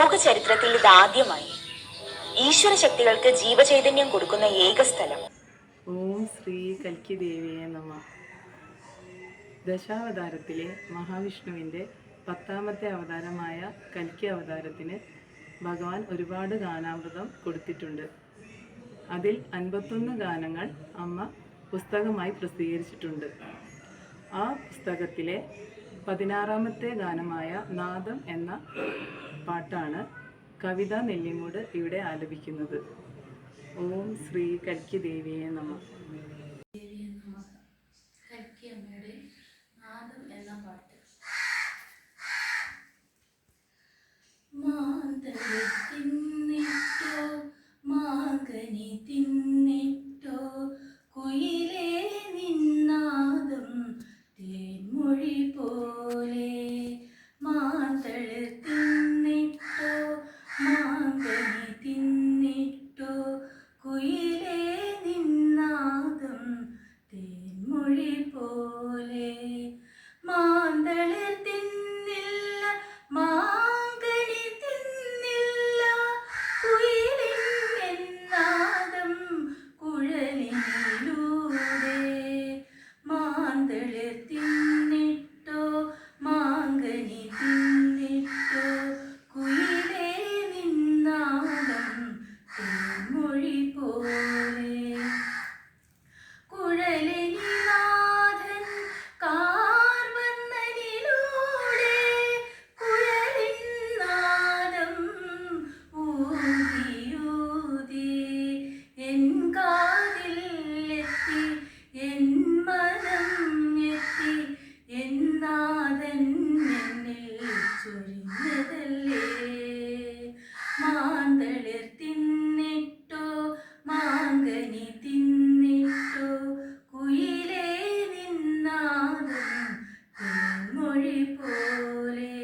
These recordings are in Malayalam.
ലോക ചരിത്രത്തിൽ ഇതാദ്യമായി ഈശ്വര ശക്തികൾക്ക് ജീവചൈതന്യം കൊടുക്കുന്ന ഏക സ്ഥലം. ഓം ശ്രീ കൽക്കി ദേവിയെ നമ. ദശാവതാരത്തിലെ മഹാവിഷ്ണുവിന്റെ പത്താമത്തെ അവതാരമായ കൽക്കി അവതാരത്തിന് ഭഗവാൻ ഒരുപാട് ഗാനാമൃതം കൊടുത്തിട്ടുണ്ട്. അതിൽ അൻപത്തൊന്ന് ഗാനങ്ങൾ അമ്മ പുസ്തകമായി പ്രസിദ്ധീകരിച്ചിട്ടുണ്ട്. ആ പുസ്തകത്തിലെ പതിനാറാമത്തെ ഗാനമായ നാദം എന്ന പാട്ടാണ് കവിത നെല്ലിമൂട് ഇവിടെ ആലപിക്കുന്നത്. ഓം ശ്രീ കൽക്കി ദേവിയെ നമ. എന്ന പാട്ട്. കുയിലേ നിന്നാദം തേൻമൊഴി പോലെ മാന്തളിർ ചൊരിഞ്ഞതല്ലേ മാന്തളിർ തിന്നിട്ടോ മാങ്കനി തിന്നിട്ടോ കുയിലേ നിന്നാദം തേൻമൊഴി പോലെ.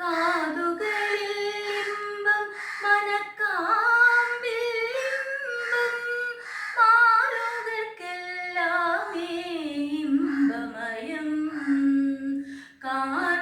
കാതുകളിൽ ഇമ്പം മാറുകൾക്കെല്ലാമേ ഇമ്പമയം. കാർവർണൻ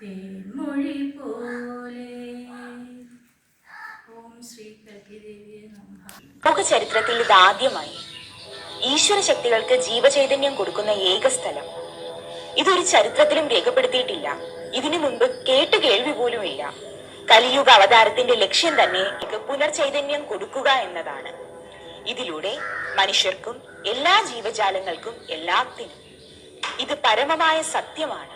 തേൻമൊഴി പോലെ ഓം ശ്രീ കൽക്കിദേവിയെ നമഃ. ചരിത്രത്തിൽ ചരിത്രത്തിൽ ഇതാദ്യമായി ഈശ്വര ശക്തികൾക്ക് ജീവചൈതന്യം കൊടുക്കുന്ന ഏക സ്ഥലം. ഇതൊരു ചരിത്രത്തിലും രേഖപ്പെടുത്തിയിട്ടില്ല. ഇതിനു മുൻപ് കേട്ട് കേൾവി പോലും ഇല്ല കലിയുഗ അവതാരത്തിന്റെ ലക്ഷ്യം തന്നെ ഇത് പുനർചൈതന്യം കൊടുക്കുക എന്നതാണ്. ഇതിലൂടെ മനുഷ്യർക്കും എല്ലാ ജീവജാലങ്ങൾക്കും എല്ലാത്തിനും ഇത് പരമമായ സത്യമാണ്.